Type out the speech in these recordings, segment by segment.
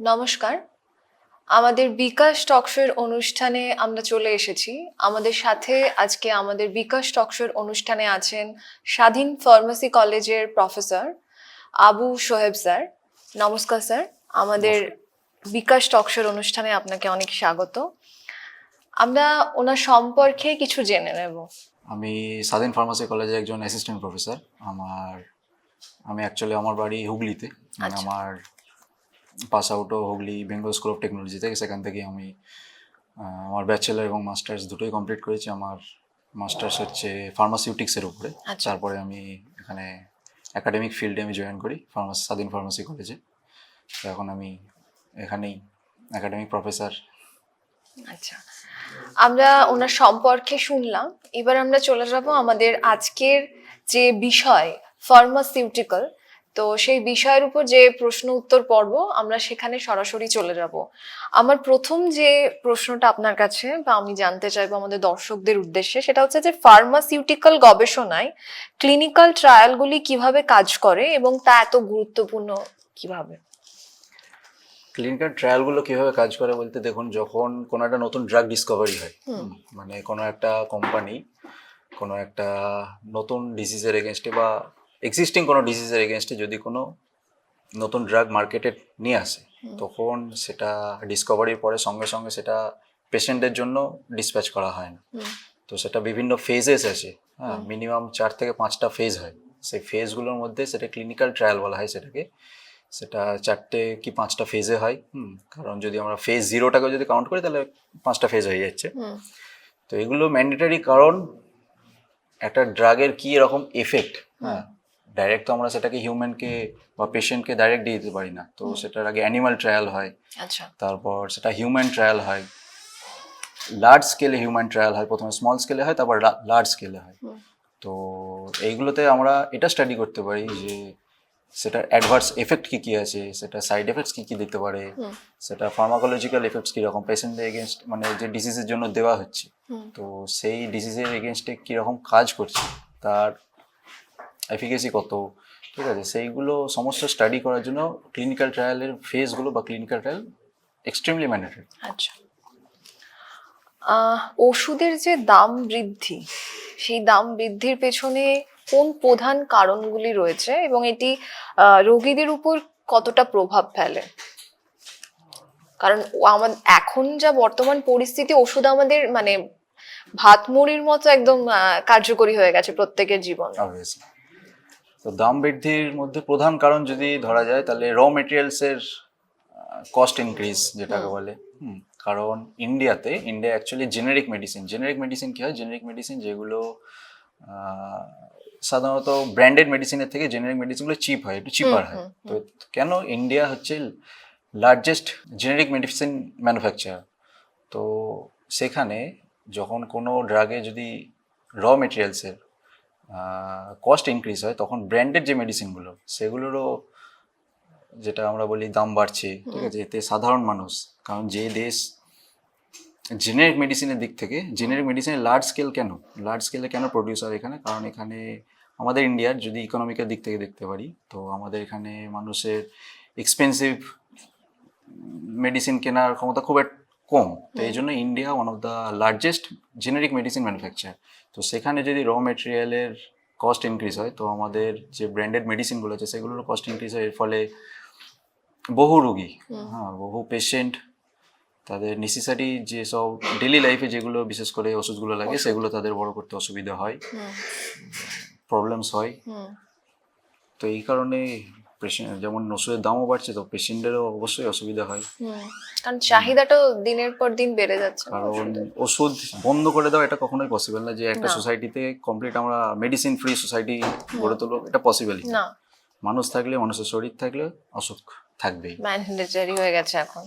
নমস্কার। আমাদের বিকাশ টকশোর অনুষ্ঠানে আমরা চলে এসেছি। আমাদের সাথে আজকে আমাদের বিকাশ টকশোর অনুষ্ঠানে আছেন স্বাধীন ফার্মেসি কলেজের প্রফেসর আবু সোহেব স্যার। নমস্কার স্যার। আমাদের বিকাশ টকশোর অনুষ্ঠানে আপনাকে অনেক স্বাগত। আমরা ওনার সম্পর্কে কিছু জেনে নেব। আমি স্বাধীন ফার্মাসি কলেজে একজন অ্যাসিস্ট্যান্ট প্রফেসর আমার আমি অ্যাকচুয়ালি আমার বাড়ি হুগলিতে। মানে আচ্ছা। আমার pass আউটও Hooghly Bengal school of technology থেকে সেখান থেকে আমি আমার ব্যাচেলার এবং মাস্টার্স দুটোই কমপ্লিট করেছি। আমার মাস্টার্স হচ্ছে ফার্মাসিউটিক্সের উপরে। আচ্ছা। তারপরে আমি এখানে একাডেমিক ফিল্ডে আমি জয়েন করি ফার্মাসি স্বাধীন ফার্মাসি কলেজে তো এখন আমি এখানেই একাডেমিক প্রফেসর আচ্ছা। আমরা ওনার সম্পর্কে শুনলাম। এবার আমরা চলে যাব আমাদের আজকের যে বিষয় ফার্মাসিউটিক্যাল তো সেই বিষয়ের উপর যে প্রশ্ন উত্তর পর্ব আমরা সেখানে সরাসরি চলে যাব আমার প্রথম যে প্রশ্নটা আপনার কাছে বা আমি জানতে চাইব আমাদের দর্শকদের উদ্দেশ্যে সেটা হচ্ছে যে ফার্মাসিউটিক্যাল গবেষণায় ক্লিনিক্যাল ট্রায়ালগুলি কীভাবে কাজ করে এবং তা এত গুরুত্বপূর্ণ কীভাবে ক্লিনিক্যাল ট্রায়ালগুলো কীভাবে কাজ করে বলতে দেখুন যখন কোনো একটা নতুন ড্রাগ ডিসকভারি হয়। মানে কোনো একটা কোম্পানি কোনো একটা নতুন ডিজিজের এগেনস্টে বা এক্সিস্টিং কোনো ডিজিজের এগেনস্টে যদি কোনো নতুন ড্রাগ মার্কেটে নিয়ে আসে তখন সেটা ডিসকভারির পরে সঙ্গে সঙ্গে সেটা পেশেন্টের জন্য ডিসপ্যাচ করা হয় না। তো সেটা বিভিন্ন ফেজেস আছে হ্যাঁ মিনিমাম চার থেকে পাঁচটা ফেজ হয়। সেই ফেজগুলোর মধ্যে সেটা ক্লিনিক্যাল ট্রায়াল বলা হয় সেটাকে। সেটা চারটে কি পাঁচটা ফেজে হয় কারণ যদি আমরা ফেজ জিরোটাকে যদি কাউন্ট করি তাহলে পাঁচটা ফেজ হয়ে যাচ্ছে। তো এগুলো ম্যান্ডেটারি কারণ একটা ড্রাগের কি এরকম এফেক্ট হ্যাঁ ডাইরেক্ট তো আমরা সেটাকে হিউম্যানকে বা পেশেন্টকে ডাইরেক্ট দিয়ে দিতে পারি না। তো সেটার আগে অ্যানিমাল ট্রায়াল হয় আচ্ছা। তারপর সেটা হিউম্যান ট্রায়াল হয়। লার্জ স্কেলে হিউম্যান ট্রায়াল হয় প্রথমে স্মল স্কেলে হয় তারপর লার্জ স্কেলে হয়। তো এইগুলোতে আমরা এটা স্টাডি করতে পারি যে সেটার অ্যাডভার্স এফেক্ট কী কী আছে সেটা সাইড এফেক্টস কী কী দিতে পারে সেটা ফার্মাকোলজিক্যাল এফেক্টস কীরকম পেশেন্টের এগেনস্ট মানে যে ডিজিজের জন্য দেওয়া হচ্ছে। তো সেই ডিজিজের এগেনস্টে কীরকম কাজ করছে তার এফিকেসি কত? ঠিক আছে সেইগুলো সমস্ত স্টাডি করার জন্য ক্লিনিক্যাল ট্রায়ালের ফেজগুলো বা ক্লিনিক্যাল ট্রায়াল এক্সট্রিমলি ম্যান্ডেটরি আচ্ছা। ওষুধের যে দাম বৃদ্ধি সেই দাম বৃদ্ধির পেছনে কোন প্রধান কারণগুলি রয়েছে এবং এটি রোগীদের উপর কতটা প্রভাব ফেলে? কারণ আমার এখন যা বর্তমান পরিস্থিতি ওষুধ আমাদের মানে ভাত মুড়ির মতো একদম কার্যকরী হয়ে গেছে প্রত্যেকের জীবন। তো দাম বৃদ্ধির মধ্যে প্রধান কারণ যদি ধরা যায় তাহলে র মেটেরিয়ালসের কস্ট ইনক্রিজ যেটাকে বলে। কারণ ইন্ডিয়াতে India actually generic medicine generic medicine কী হয়? জেনেরিক মেডিসিন যেগুলো সাধারণত ব্র্যান্ডেড মেডিসিনের থেকে জেনেরিক মেডিসিনগুলো চিপ হয় একটু চিপার হয়। তো কেন ইন্ডিয়া হচ্ছে লার্জেস্ট জেনেরিক মেডিসিন ম্যানুফ্যাকচার তো সেখানে যখন কোনো ড্রাগে যদি র মেটেরিয়ালসের কস্ট ইনক্রিজ হয় তখন ব্র্যান্ডেড যে মেডিসিনগুলো সেগুলোরও যেটা আমরা বলি দাম বাড়ছে ঠিক আছে? এতে সাধারণ মানুষ কারণ যে দেশ জেনেরিক মেডিসিনের দিক থেকে জেনেরিক মেডিসিনের লার্জ স্কেল কেন? লার্জ স্কেলে কেন প্রডিউস হয় এখানে? কারণ এখানে আমাদের ইন্ডিয়ার যদি ইকোনমিকের দিক থেকে দেখতে পারি তো আমাদের এখানে মানুষের এক্সপেন্সিভ মেডিসিন কেনার ক্ষমতা খুব এক- কম। তো এই জন্য India one of the largest generic medicine manufacture তো সেখানে যদি র মেটেরিয়ালের কস্ট ইনক্রিজ হয় তো আমাদের যে ব্র্যান্ডেড মেডিসিনগুলো আছে সেগুলোর কস্ট ইনক্রিজ হয়। এর ফলে বহু রুগী হ্যাঁ বহু পেশেন্ট তাদের নেসেসারি যে সব ডেলি লাইফে যেগুলো বিশেষ করে ওষুধগুলো লাগে সেগুলো তাদের বড় করতে অসুবিধা হয়। প্রবলেমস হয়। তো এই কারণে পেশেন্ট যেমন ওষুধের দামও বাড়ছে তো পেশেন্টেরও অবশ্যই অসুবিধা হয়। কারণ চাহিদাটাও দিনের পর দিন বেড়ে যাচ্ছে কারণ ওষুধ বন্ধ করে দেওয়া এটা কখনোই পসিবল না যে একটা সোসাইটিতে কমপ্লিট আমরা মেডিসিন ফ্রি সোসাইটি গড়ে তুলবো এটা পসিবলই না। মানুষ থাকলে মানুষের শরীর থাকলে অসুখ থাকবেই। ম্যান্ডেটারি হয়ে গেছে এখন।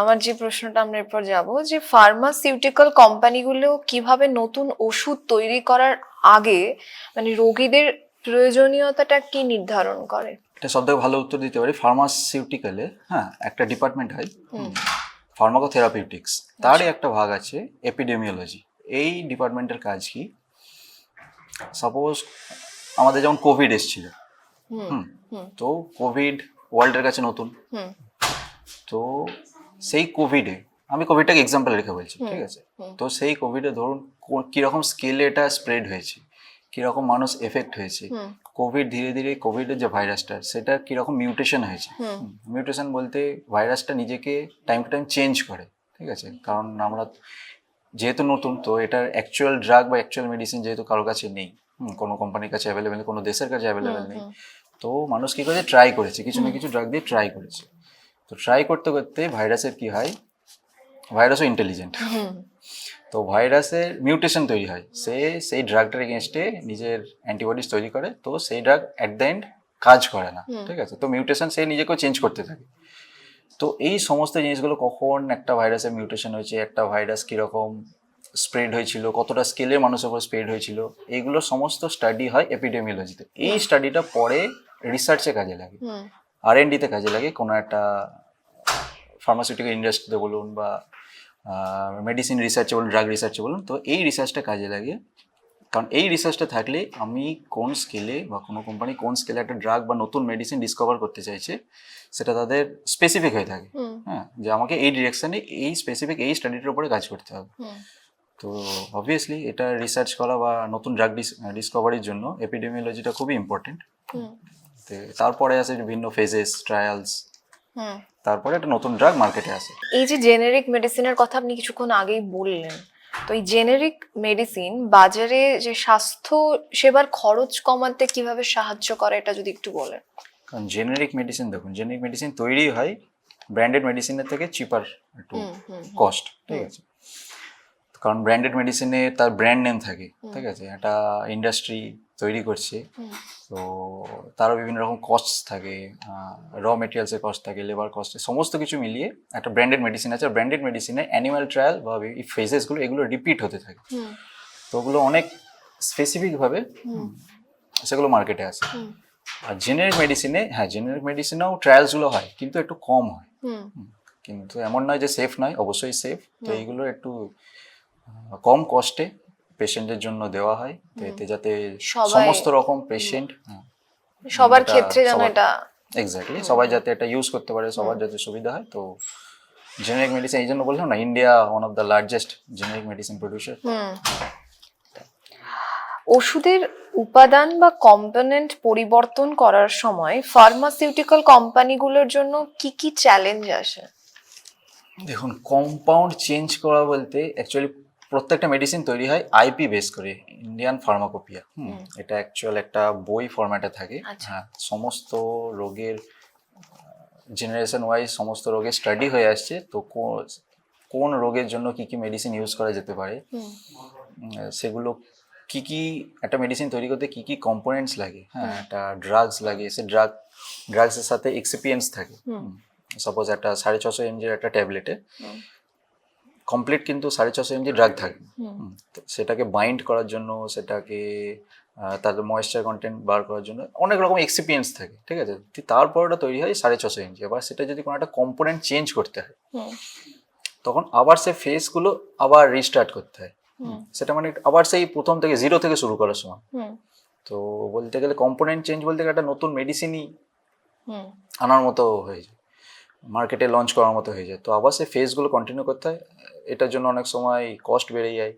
আমার যে প্রশ্নটা আমরা এরপর যাব যে ফার্মাসিউটিক্যাল কোম্পানিগুলো কীভাবে নতুন ওষুধ তৈরি করার আগে মানে রোগীদের প্রয়োজনীয়তাটা কি নির্ধারণ করে? এটা সব থেকে ভালো উত্তর দিতে পারি ফার্মাসিউটিক্যালে হ্যাঁ একটা ডিপার্টমেন্ট হয়। ফার্মাকোথেরাপিউটিক্স তারই একটা ভাগ আছে এপিডেমিওলজি এই ডিপার্টমেন্টের কাজ কি? সাপোজ আমাদের যেমন কোভিড এসেছিল হুম তো কোভিড ওয়ার্ল্ডের কাছে নতুন। হুম। তো সেই কোভিডে আমি কোভিডটাকে এক্সাম্পল রেখে বলছি ঠিক আছে? তো সেই কোভিডে ধরুন কো- কীরকম স্কেলে এটা স্প্রেড হয়েছে। কীরকম মানুষ এফেক্ট হয়েছে। কোভিড ধীরে ধীরে কোভিডের যে ভাইরাসটা সেটা কীরকম মিউটেশন হয়েছে। মিউটেশন বলতে ভাইরাসটা নিজেকে টাইম টু টাইম চেঞ্জ করে ঠিক আছে? কারণ আমরা যেহেতু নতুন তো এটার অ্যাকচুয়াল ড্রাগ বা অ্যাকচুয়াল মেডিসিন যেহেতু কারোর কাছে নেই কোনো কোম্পানির কাছে অ্যাভেলেবেল কোনো দেশের কাছে অ্যাভেলেবেল নেই তো মানুষ কি করেছে? ট্রাই করেছে কিছু না কিছু ড্রাগ দিয়ে ট্রাই করেছে। তো ট্রাই করতে করতে ভাইরাসের কি হয়? ভাইরাসও ইন্টেলিজেন্ট তো ভাইরাসের মিউটেশন তৈরি হয়। সে সেই ড্রাগটার এগেনস্টে নিজের অ্যান্টিবডিস তৈরি করে তো সেই ড্রাগ অ্যাট দ্য এন্ড কাজ করে না ঠিক আছে? তো মিউটেশন সে নিজেকেও চেঞ্জ করতে থাকে। তো এই সমস্ত জিনিসগুলো কখন একটা ভাইরাসের মিউটেশন হয়েছে একটা ভাইরাস কীরকম স্প্রেড হয়েছিল কতটা স্কেলে মানুষের উপর স্প্রেড হয়েছিল এইগুলো সমস্ত স্টাডি হয় এপিডেমিওলজিতে এই স্টাডিটা পরে রিসার্চে কাজে লাগে। আর এন ডিতে কাজে লাগে। কোনো একটা ফার্মাসিউটিক্যাল ইন্ডাস্ট্রিতে বলুন বা মেডিসিন রিসার্চে বলুন ড্রাগ রিসার্চে বলুন তো এই রিসার্চটা কাজে লাগে কারণ এই রিসার্চটা থাকলে আমি কোন স্কেলে বা কোনো কোম্পানি কোন স্কেলে একটা ড্রাগ বা নতুন মেডিসিন ডিসকভার করতে চাইছে সেটা তাদের স্পেসিফিক হয়ে থাকে। হ্যাঁ যে আমাকে এই ডিরেকশনে এই স্পেসিফিক এই স্টাডিটার উপরে কাজ করতে হবে। তো অবভিয়াসলি এটা রিসার্চ করা বা নতুন ড্রাগ ডিসকভারির জন্য এপিডেমিওলজিটা খুবই ইম্পর্টেন্ট তারপরে আসে বিভিন্ন ফেজেস ট্রায়ালস তারপরে একটা নতুন ড্রাগ মার্কেটে আসে এই যে জেনেরিক মেডিসিনের কথা আপনি কিছুক্ষণ আগেই বললেন তো এই জেনেরিক মেডিসিন বাজারে যে স্বাস্থ্য সেবার খরচ কমাতে কীভাবে সাহায্য করে এটা যদি একটু বলেন। কারণ জেনেরিক মেডিসিন দেখুন জেনেরিক মেডিসিন তৈরি হয় ব্র্যান্ডেড মেডিসিনের থেকে চিপার একটু কস্ট ঠিক আছে? কারণ ব্র্যান্ডেড মেডিসিনে তার ব্র্যান্ড নেম থাকে ঠিক আছে? একটা ইন্ডাস্ট্রি তৈরি করছে। তো তারও বিভিন্ন রকম কস্ট থাকে র মেটেরিয়ালসের কস্ট থাকে লেবার কস্ট সমস্ত কিছু মিলিয়ে একটা ব্র্যান্ডেড মেডিসিন আছে। ব্র্যান্ডেড মেডিসিনে অ্যানিমাল ট্রায়াল বা এই ফেজেসগুলো এগুলো রিপিট হতে থাকে। তো ওগুলো অনেক স্পেসিফিকভাবে সেগুলো মার্কেটে আছে আর জেনারিক মেডিসিনে হ্যাঁ জেনারিক মেডিসিনেও ট্রায়ালসগুলো হয় কিন্তু একটু কম হয়। কিন্তু এমন নয় যে সেফ নয় অবশ্যই সেফ তো এইগুলো একটু কম কস্টে পেশেন্টের জন্য দেওয়া হয়। তো এতে যাতে সমস্ত রকম পেশেন্ট সবার ক্ষেত্রে যেন এটা এক্স্যাক্টলি সবাই যাতে এটা ইউজ করতে পারে সবার যাতে সুবিধা হয়। তো জেনারিক মেডিসিন এই জন্য বললাম না India one of the largest generic medicine producer ওষুধের উপাদান বা কম্পোনেন্ট পরিবর্তন করার সময় ফার্মাসিউটিক্যাল কোম্পানিগুলোর জন্য কি কি চ্যালেঞ্জ আসে? দেখুন কম্পাউন্ড চেঞ্জ করা বলতে অ্যাকচুয়ালি প্রত্যেকটা মেডিসিন তৈরি হয় আইপি বেস করে ইন্ডিয়ান ফার্মাকোপিয়া হুম। এটা অ্যাকচুয়াল একটা বই ফরম্যাটে থাকে আচ্ছা। হ্যাঁ সমস্ত রোগের জেনারেশন ওয়াইজ সমস্ত রোগের স্টাডি হয়ে আসছে তো কোন রোগের জন্য কি কি মেডিসিন ইউজ করা যেতে পারে সেগুলো কি কি একটা মেডিসিন তৈরি করতে কি কি কম্পোনেন্টস লাগে হ্যাঁ একটা ড্রাগস লাগে সে ড্রাগ ড্রাগসের সাথে এক্সিপিয়েন্স থাকে হুম। সাপোজ একটা সাড়ে ছশো এমজির একটা ট্যাবলেটে। কমপ্লিট কিন্তু সাড়ে ছশো এমজি ড্রাগ থাকে। সেটাকে বাইন্ড করার জন্য সেটাকে তার ময়েশ্চার কন্টেন্ট বার করার জন্য অনেক রকম এক্সপিরিয়েন্স থাকে ঠিক আছে? তারপর ওটা তৈরি হয় সাড়ে ছশো এমজি আবার সেটা যদি কোনো একটা কম্পোনেন্ট চেঞ্জ করতে হয় তখন আবার সে ফেসগুলো আবার রিস্টার্ট করতে হয়। সেটা মানে আবার সেই প্রথম থেকে জিরো থেকে শুরু করার সময়। তো বলতে গেলে কম্পোনেন্ট চেঞ্জ বলতে গেলে একটা নতুন মেডিসিনই আনার মতো হয়ে যায়। মার্কেটে লঞ্চ করার মতো হয়ে যায়। তো আবার সে ফেজগুলো কন্টিনিউ করতে হয়। এটার জন্য অনেক সময় কস্ট বেড়ে যায়।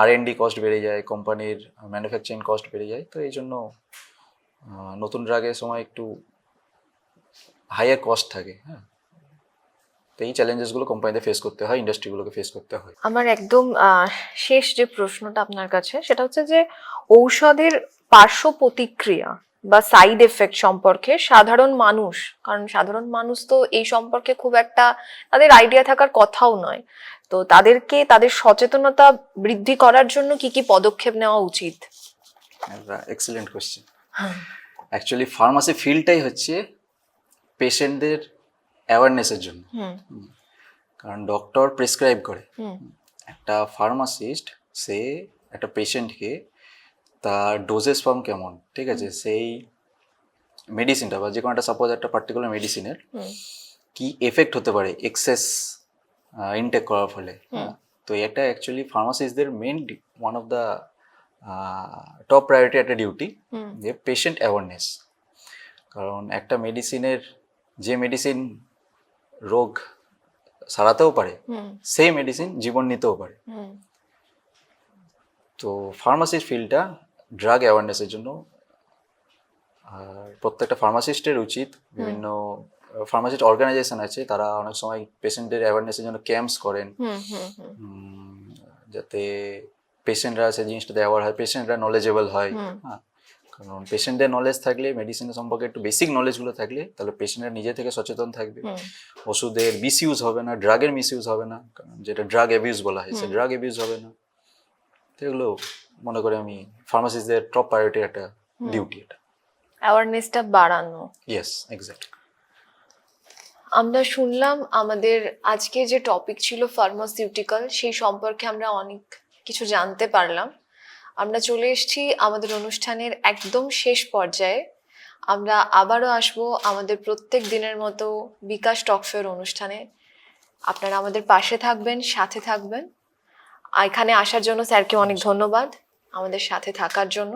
আর এন ডি কস্ট বেড়ে যায় কোম্পানির ম্যানুফ্যাকচারিং কস্ট বেড়ে যায়। তো এই জন্য নতুন ড্রাগের সময় একটু হাইয়ার কস্ট থাকে হ্যাঁ। তো এই চ্যালেঞ্জেসগুলো কোম্পানিতে ফেস করতে হয় ইন্ডাস্ট্রিগুলোকে ফেস করতে হয়। আমার একদম শেষ যে প্রশ্নটা আপনার কাছে, সেটা হচ্ছে যে ঔষধের পার্শ্ব প্রতিক্রিয়া বা সাইড এফেক্ট সম্পর্কে সাধারণ মানুষ কারণ সাধারণ মানুষ তো এই সম্পর্কে খুব একটা তাদের আইডিয়া থাকার কথাও নয়। তো তাদেরকে তাদের সচেতনতা বৃদ্ধি করার জন্য কি কি পদক্ষেপ নেওয়া উচিত? এক্সেলেন্ট কোয়েশ্চেন অ্যাকচুয়ালি ফার্মাসি ফিল্ডটাই হচ্ছে পেশেন্টদের অ্যাওয়ারনেসের জন্য। কারণ ডক্টর প্রেসক্রাইব করে। একটা ফার্মাসিস্ট সে একটা পেশেন্টকে তার ডোজেস ফর্ম কেমন? ঠিক আছে সেই মেডিসিনটা বা যে কোনো একটা সাপোজ একটা পার্টিকুলার মেডিসিনের কি এফেক্ট হতে পারে এক্সেস ইনটেক করার ফলে। তো এটা actually ফার্মাসিস্টদের main one of the top priority একটা ডিউটি যে পেশেন্ট অ্যাওয়ারনেস কারণ একটা মেডিসিনের যে মেডিসিন রোগ সারাতেও পারে সেই মেডিসিন জীবন নিতেও পারে। তো ফার্মাসির ফিল্ডটা ড্রাগ অ্যাওয়ারনেসের জন্য আর প্রত্যেকটা ফার্মাসিস্টের উচিত বিভিন্ন ফার্মাসিস্ট অর্গানাইজেশন আছে তারা অনেক সময় পেশেন্টের অ্যাওয়ারনেসের জন্য ক্যাম্পস করেন। যাতে পেশেন্টরা সেই জিনিসটাতে অ্যাওয়ার হয় পেশেন্টরা নলেজেবল হয়। হ্যাঁ কারণ পেশেন্টের নলেজ থাকলে মেডিসিনের সম্পর্কে একটু বেসিক নলেজগুলো থাকলে তাহলে পেশেন্টরা নিজে থেকে সচেতন থাকবে। ওষুধের মিসইউজ হবে না ড্রাগের মিসইউজ হবে না কারণ যেটা ড্রাগ অ্যাবিউজ বলা হয় সে ড্রাগ অ্যাবিউজ হবে না। এগুলো মনে করি আমি ফার্মাসিস্টদের টপ প্রায়োরিটির একটা ডিউটি এটা। অ্যাওয়ারনেসটা বাড়ানো। ইয়েস এক্স্যাক্ট আমরা শুনলাম আমাদের আজকে যে টপিক ছিল ফার্মাসিউটিক্যাল সেই সম্পর্কে আমরা অনেক কিছু জানতে পারলাম। আমরা চলে এসেছি আমাদের অনুষ্ঠানের একদম শেষ পর্যায়ে। আমরা আবারও আসব আমাদের প্রত্যেক দিনের মতো বিকাশ টকশোর অনুষ্ঠানে। আপনারা আমাদের পাশে থাকবেন সাথে থাকবেন। এখানে আসার জন্য স্যারকে অনেক ধন্যবাদ। আমাদের সাথে থাকার জন্য।